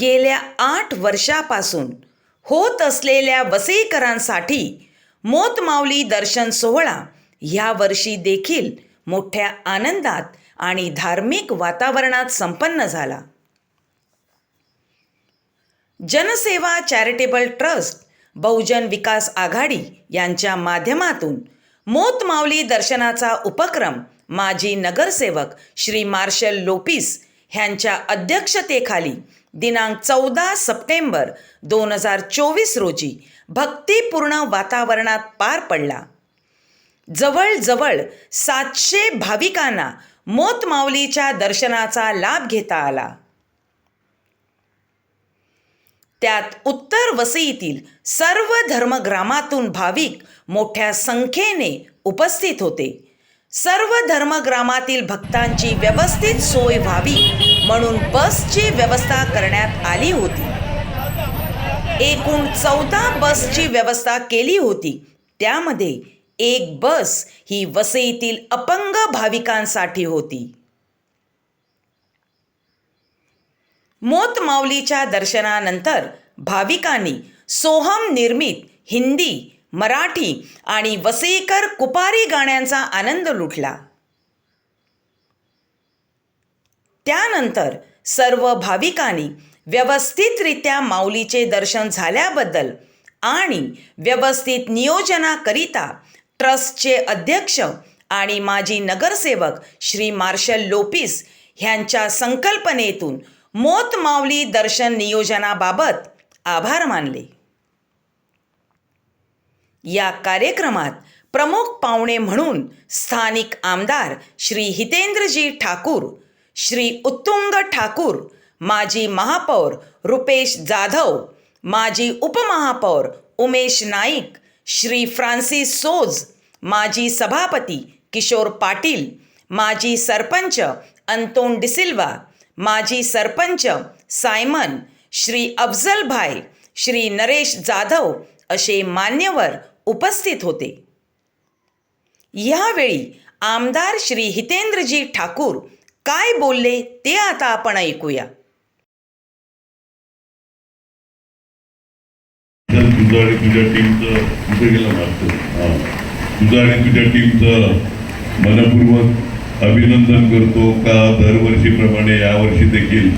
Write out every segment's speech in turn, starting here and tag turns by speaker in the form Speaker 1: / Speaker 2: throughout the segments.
Speaker 1: गेल्या आठ वर्षापासून होत असलेल्या वसईकरांसाठी मोतमावली दर्शन सोहळा ह्या वर्षी देखील मोठ्या आनंदात आणि धार्मिक वातावरणात संपन्न झाला. जनसेवा चॅरिटेबल ट्रस्ट बहुजन विकास आघाडी यांच्या माध्यमातून मोतमावली दर्शनाचा उपक्रम माजी नगरसेवक श्री मार्शल लोपिस ह्यांच्या अध्यक्षतेखाली दिनांक चौदा सप्टेंबर दोन हजार चोवीस रोजी भक्तिपूर्ण वातावरणात पार पडला. जवळजवळ सातशे भाविकांना मोतमावलीच्या दर्शनाचा लाभ घेता आला. त्यात उत्तर वसईतील सर्व धर्मग्रामातून भाविक मोठ्या संख्येने उपस्थित होते. सर्व धर्मग्रामातील भक्तांची व्यवस्थित सोय व्हावी म्हणून बसची व्यवस्था करण्यात आली होती. एकूण चौदा बसची व्यवस्था केली होती. त्यामध्ये एक बस ही वसईतील अपंग भाविकांसाठी होती. मोतमावलीच्या दर्शनानंतर भाविकांनी सोहम निर्मित हिंदी मराठी आणि वसईकर कुपारी गाण्यांचा आनंद लुटला. त्यानंतर सर्व भाविकांनी व्यवस्थितरित्या माऊलीचे दर्शन झाल्याबद्दल आणि व्यवस्थित नियोजनाकरिता ट्रस्टचे अध्यक्ष आणि माजी नगरसेवक श्री मार्शल लोपिस ह्यांच्या संकल्पनेतून मोतमावली दर्शन नियोजनाबाबत आभार मानले. या कार्यक्रमात प्रमुख पाहुणे म्हणून स्थानिक आमदार श्री हितेंद्रजी ठाकूर श्री उत्तुंग ठाकूर माजी महापौर रुपेश जाधव माजी उपमहापौर उमेश नाईक श्री फ्रान्सिस सोज माजी सभापती किशोर पाटील माजी सरपंच अंतोन डिसिल्वा माजी सरपंच सायमन श्री अफजल भाई श्री नरेश जाधव असे मान्यवर उपस्थित होते. यावेळी आमदार श्री हितेंद्रजी ठाकूर काय बोलले ते आता आपण ऐकूया.
Speaker 2: तर आणि तुझ्या टीमचं कुठे गेला मागतो हां. आणि तुझ्या टीमचं मनपूर्वक अभिनंदन करतो का दरवर्षीप्रमाणे यावर्षी देखील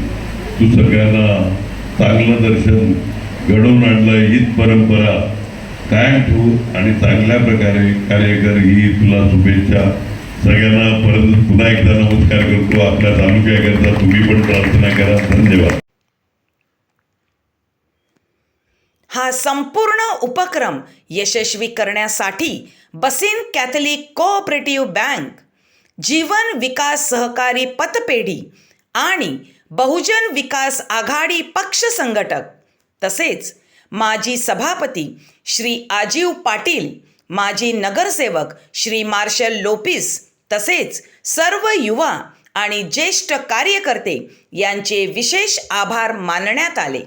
Speaker 2: तू सगळ्यांना चांगलं दर्शन घडवून आणलं हीच परंपरा कायम ठेवू आणि चांगल्या प्रकारे कार्य कर ही तुला शुभेच्छा. सगळ्यांना परत पुन्हा एकदा नमस्कार करतो. आपल्या तालुक्याकरता तुम्ही पण प्रार्थना करा. धन्यवाद.
Speaker 1: हा संपूर्ण उपक्रम यशस्वी करण्यासाठी Bassein Catholic cooperative bank Jeevan Vikas सहकारी पतपेढी आणि बहुजन विकास आघाडी पक्ष संघटक तसेच माजी सभापती श्री आजीव पाटील माजी नगरसेवक श्री मार्शल लोपिस तसेच सर्व युवा आणि ज्येष्ठ कार्यकर्ते यांचे विशेष आभार मानण्यात आले.